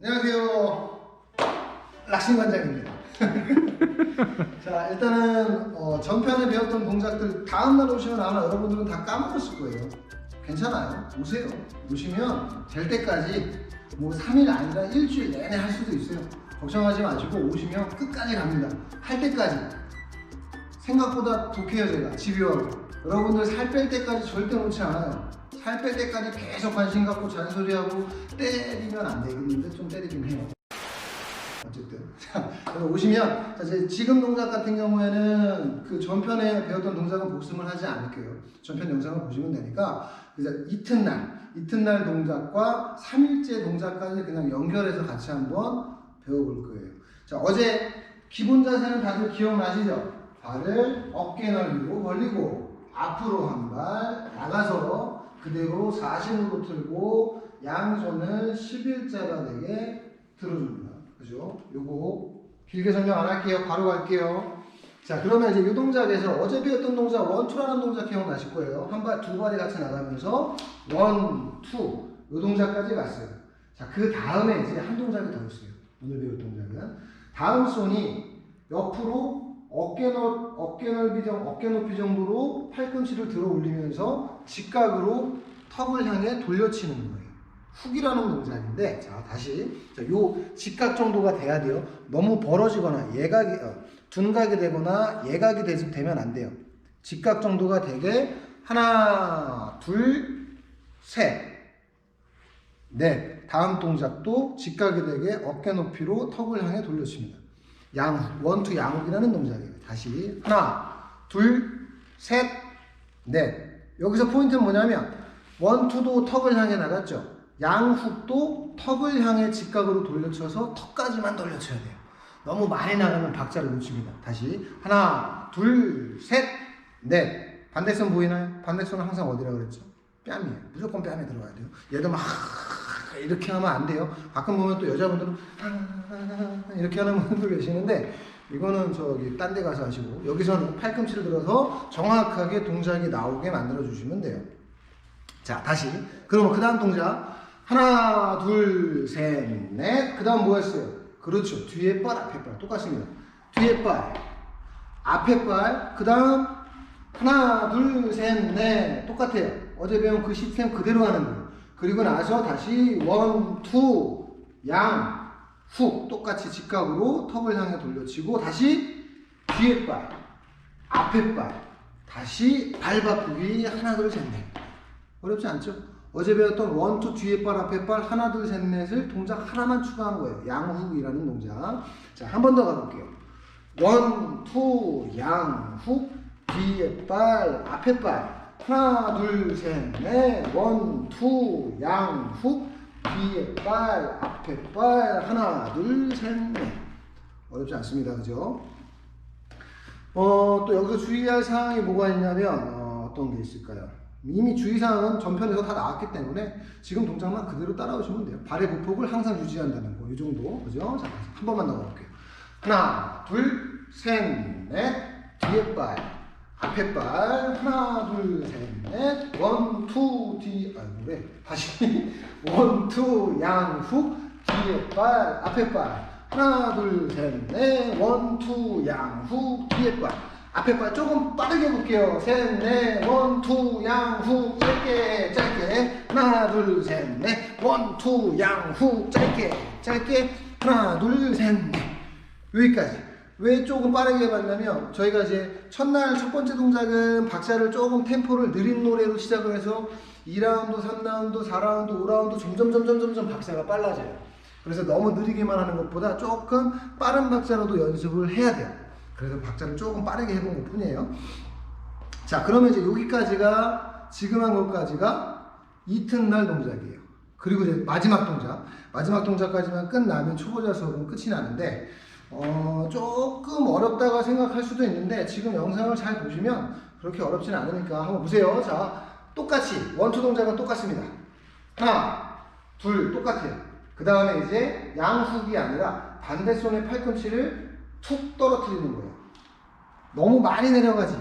안녕하세요. 락신관장입니다. 자, 일단은 어, 전편에 배웠던 동작들 다음날 오시면 아마 여러분들은 다 까먹었을 거예요. 괜찮아요. 오세요. 오시면 될 때까지 뭐 3일 아니라 일주일 내내 할 수도 있어요. 걱정하지 마시고 오시면 끝까지 갑니다. 할 때까지. 생각보다 독해요 제가 집요하고 여러분들 살 뺄 때까지 절대 놓지 않아요 살 뺄 때까지 계속 관심 갖고 잔소리하고 때리면 안 되겠는데 좀 때리긴 해요. 어쨌든. 자 오시면 자, 이제 지금 동작 같은 경우에는 그 전편에 배웠던 동작은 복습을 하지 않을게요. 전편 영상을 보시면 되니까 그래서 이튿날 이튿날 동작과 3일째 동작까지 그냥 연결해서 같이 한번 배워볼 거예요. 자 어제 기본 자세는 다들 기억나시죠? 발을 어깨 넓이로 벌리고 앞으로 한 발 나가서 그대로 40으로 틀고 양손을 11자가 되게 들어줍니다. 그죠? 요거 길게 설명 안 할게요. 바로 갈게요. 자 그러면 이제 이 동작에서 어제 배웠던 동작 원투라는 동작 기억나실 거예요. 한 발, 두 발이 같이 나가면서 원, 투, 요 동작까지 갔어요. 자 그 다음에 이제 한 동작이 더 있어요. 오늘 배울 동작은 다음 손이 옆으로 어깨 넓 어깨 넓이 정 어깨 높이 정도로 팔꿈치를 들어 올리면서 직각으로 턱을 향해 돌려치는 거예요. 훅이라는 동작인데 자 다시 자, 요 직각 정도가 돼야 돼요. 너무 벌어지거나 예각이 어, 둔각이 되거나 예각이 되, 되면 안 돼요. 직각 정도가 되게 하나 둘셋 넷 다음 동작도 직각이 되게 어깨 높이로 턱을 향해 돌려칩니다. 양훅, 원투 양훅이라는 동작이에요. 다시 하나, 둘, 셋, 넷. 여기서 포인트는 뭐냐면 원투도 턱을 향해 나갔죠. 양훅도 턱을 향해 직각으로 돌려쳐서 턱까지만 돌려쳐야 돼요. 너무 많이 나가면 박자를 놓칩니다. 다시 하나, 둘, 셋, 넷. 반대손 보이나요? 반대손은 항상 어디라 그랬죠? 뺨이에요. 무조건 뺨에 들어가야 돼요. 얘도 막 이렇게 하면 안 돼요. 가끔 보면 또 여자분들은 이렇게 하는 분들 계시는데 이거는 저기 딴 데 가서 하시고 여기서는 팔꿈치를 들어서 정확하게 동작이 나오게 만들어 주시면 돼요. 자 다시 그러면 그 다음 동작 하나 둘셋넷그 다음 뭐였어요? 그렇죠 뒤에 발 앞에 발 똑같습니다. 뒤에 발 앞에 발그 다음 하나 둘셋넷 똑같아요. 어제 배운 그 시스템 그대로 하는 거예요. 그리고 나서 다시 원, 투, 양, 훅 똑같이 직각으로 턱을 향해 돌려치고 다시 뒤에 발, 앞에 발, 다시 발 바꾸기 하나 둘 셋 넷. 어렵지 않죠? 어제 배웠던 원, 투, 뒤에 발, 앞에 발 하나 둘 셋 넷을 동작 하나만 추가한 거예요. 양훅이라는 동작. 자, 한 번 더 가볼게요. 원, 투, 양, 훅, 뒤에 발, 앞에 발. 하나, 둘, 셋, 넷. 원, 투, 양, 훅. 뒤에 발, 앞에 발. 하나, 둘, 셋, 넷. 어렵지 않습니다. 그죠? 어, 또 여기서 주의할 사항이 뭐가 있냐면, 어, 어떤 게 있을까요? 이미 주의사항은 전편에서 다 나왔기 때문에 지금 동작만 그대로 따라오시면 돼요. 발의 보폭을 항상 유지한다는 거. 이 정도. 그죠? 자, 한 번만 더 가볼게요. 하나, 둘, 셋, 넷. 뒤에 발, 앞에 발 하나 둘셋넷. 원투 뒤. 아, 뭐래? 다시. 원투 양훅 뒤에 발 앞에 발. 하나 둘셋넷. 원투 양훅 뒤에 발. 앞에 발 조금 빠르게 볼게요. 셋넷. 원투 양훅 짧게 짧게. 하나 둘셋넷. 원투 양훅 짧게 짧게. 하나 둘셋넷. 여기까지 왜 조금 빠르게 해봤냐면 저희가 이제 첫날 첫 번째 동작은 박자를 조금 템포를 느린 노래로 시작을 해서 2라운드, 3라운드, 4라운드, 5라운드 점점 점점 점점 박자가 빨라져요. 그래서 너무 느리게만 하는 것보다 조금 빠른 박자로도 연습을 해야 돼요. 그래서 박자를 조금 빠르게 해본 것 뿐이에요. 자 그러면 이제 여기까지가 지금 한 것까지가 이튿날 동작이에요. 그리고 이제 마지막 동작 마지막 동작까지만 끝나면 초보자 수업은 끝이 나는데 어, 조금 어렵다고 생각할 수도 있는데 지금 영상을 잘 보시면 그렇게 어렵진 않으니까 한번 보세요. 자, 똑같이 원투 동작은 똑같습니다. 하나, 둘 똑같아요. 그 다음에 이제 양훅이 아니라 반대손의 팔꿈치를 툭 떨어뜨리는 거예요. 너무 많이 내려가지.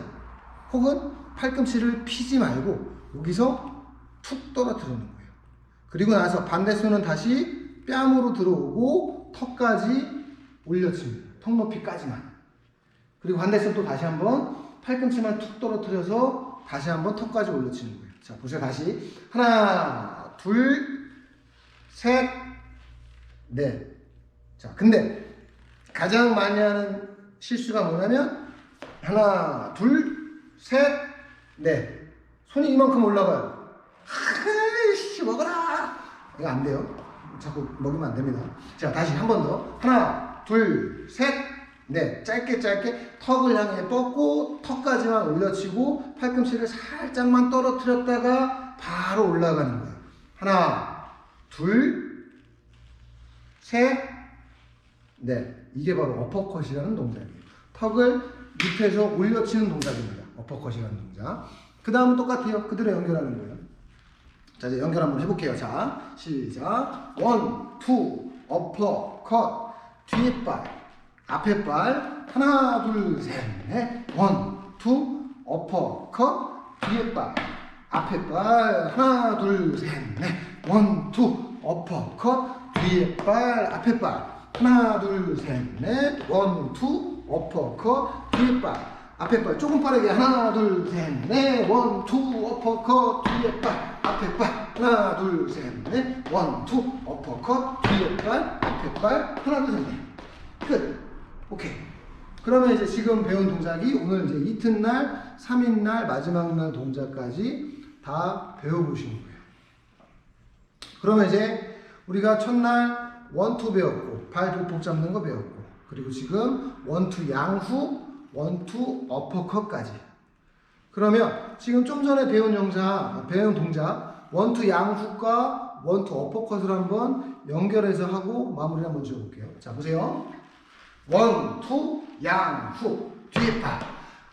혹은 팔꿈치를 피지 말고 여기서 툭 떨어뜨리는 거예요. 그리고 나서 반대손은 다시 뺨으로 들어오고 턱까지 올려칩니다. 턱 높이까지만. 그리고 반대손 또 다시 한번 팔꿈치만 툭 떨어뜨려서 다시 한번 턱까지 올려치는 거예요. 자, 보세요. 다시. 하나, 둘, 셋, 넷. 자, 근데 가장 많이 하는 실수가 뭐냐면 하나, 둘, 셋, 넷. 손이 이만큼 올라가요. 아이씨, 먹어라! 이거 안 돼요. 자꾸 먹으면 안 됩니다. 자, 다시 한 번 더. 하나, 둘, 셋, 넷. 짧게 짧게 턱을 향해 뻗고 턱까지만 올려치고 팔꿈치를 살짝만 떨어뜨렸다가 바로 올라가는 거예요. 하나, 둘, 셋, 넷. 이게 바로 어퍼컷이라는 동작이에요. 턱을 밑에서 올려치는 동작입니다. 어퍼컷이라는 동작. 그 다음은 똑같아요. 그대로 연결하는 거예요. 자, 이제 연결 한번 해볼게요. 자, 시작. 원, 투, 어퍼, 컷. 뒤에 발, 앞에 발. 하나, 둘, 셋, 넷. 원, 투, 어퍼, 컷. 뒤에 발, 앞에 발. 하나, 둘, 셋, 넷. 원, 투, 어퍼, 컷. 뒤에 발, 앞에 발. 하나, 둘, 셋, 넷. 원, 투, 어퍼, 컷. 뒤에 발. 앞에 발 조금 빠르게 하나 둘 셋 넷 원, 투, 어퍼 컷 뒤에 발 앞에 발 하나 둘 셋 넷. 원, 투, 어퍼컷. 뒤에 발 앞에 발 하나 둘 셋 넷 끝. 오케이. 그러면 이제 지금 배운 동작이 오늘 이제 이튿날 3일날 마지막 날 동작까지 다 배워보시는 거예요. 그러면 이제 우리가 첫날 원투 배웠고 발 보폭 잡는 거 배웠고 그리고 지금 원투 양후 원투 어퍼컷까지. 그러면 지금 좀 전에 배운 영상 배운 동작 원투 양후과 원투 어퍼컷을 한번 연결해서 하고 마무리 한번 지어볼게요. 자 보세요. 원 투 양 후 뒤에 팔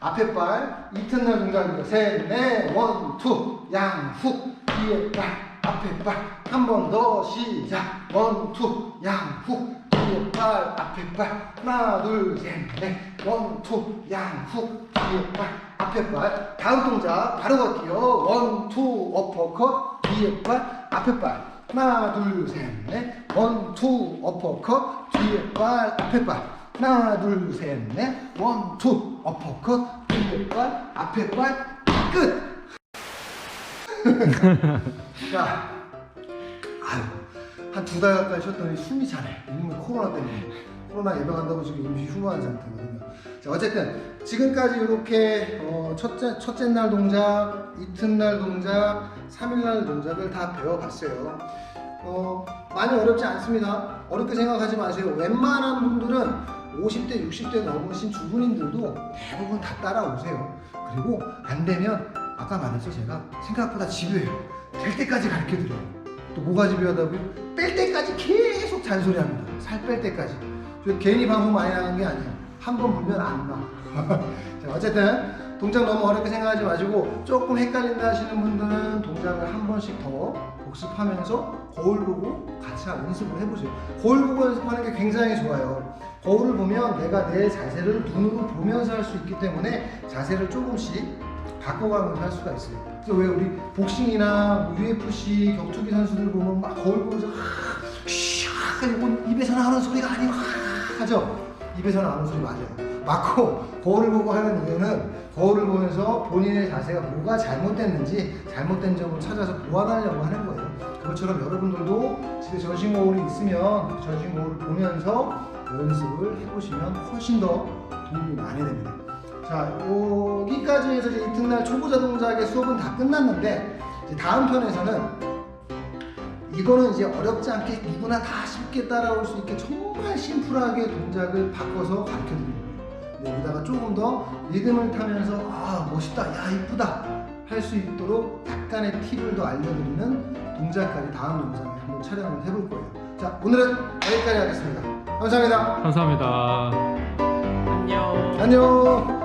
앞에 발 이튿날 동작입니다 셋 넷 원 투 양 후 뒤에 발 앞에 발. 한 번 더 시작. 원 투 양 후 뒤에 발 앞에 발. 하나 둘 셋 넷. 원 투 양 후 뒤에 발 앞에 발 다음 동작 바로 갈게요. 원 투 어퍼컷 뒤에 발 앞에 발. 하나 둘 셋 넷. 원 투 어퍼컷 뒤에 발 앞에 발. 하나 둘 셋 넷. 원 투 어퍼컷 뒤에 발 앞에 발 끝! 자, 아유, 한 두 달 가까이 쉬었더니 숨이 차네. 이놈의 코로나 때문에. 코로나 예방한다고 지금 임시 휴무한 상태거든요. 자, 어쨌든 지금까지 이렇게 어, 첫째, 첫째 날 동작, 이튿날 동작, 3일날 동작을 다 배워봤어요. 어, 많이 어렵지 않습니다. 어렵게 생각하지 마세요. 웬만한 분들은 50대, 60대 넘으신 주부님들도 대부분 다 따라오세요. 그리고 안 되면 아까 말했죠 제가 생각보다 집요해요. 될 때까지 가르쳐 드려요. 또 뭐가 집요하다고요? 뺄 때까지 계속 잔소리합니다. 살 뺄 때까지. 저 괜히 방송 많이 하는 게 아니에요. 한 번 보면 안 나. 자, 어쨌든 동작 너무 어렵게 생각하지 마시고 조금 헷갈린다 하시는 분들은 동작을 한 번씩 더 복습하면서 거울 보고 같이 연습을 해보세요. 거울 보고 연습하는 게 굉장히 좋아요. 거울을 보면 내가 내 자세를 눈으로 보면서 할 수 있기 때문에 자세를 조금씩 바꿔가면서 할 수가 있어요. 그래서 왜 우리 복싱이나 뭐 UFC 격투기 선수들 보면 막 거울 보면서 하, 이건 입에서 나오는 소리가 아니고 하, 하죠. 입에서 나오는 소리 맞아요. 맞고 거울을 보고 하는 이유는 거울을 보면서 본인의 자세가 뭐가 잘못됐는지 잘못된 점을 찾아서 보완하려고 하는 거예요. 그것처럼 여러분들도 집에 전신 거울이 있으면 그 전신 거울을 보면서 연습을 해보시면 훨씬 더 도움이 많이 됩니다. 자, 여기까지 해서 이제 이튿날 초보 자 동작의 수업은 다 끝났는데 이제 다음 편에서는 이거는 이제 어렵지 않게 누구나 다 쉽게 따라올 수 있게 정말 심플하게 동작을 바꿔서 가르쳐 드리는 거예요. 근데 여기다가 조금 더 리듬을 타면서 아 멋있다, 야 이쁘다 할 수 있도록 약간의 팁을 더 알려드리는 동작까지 다음 영상에 한번 촬영을 해볼 거예요. 자, 오늘은 여기까지 하겠습니다. 감사합니다. 감사합니다. 안녕. 안녕.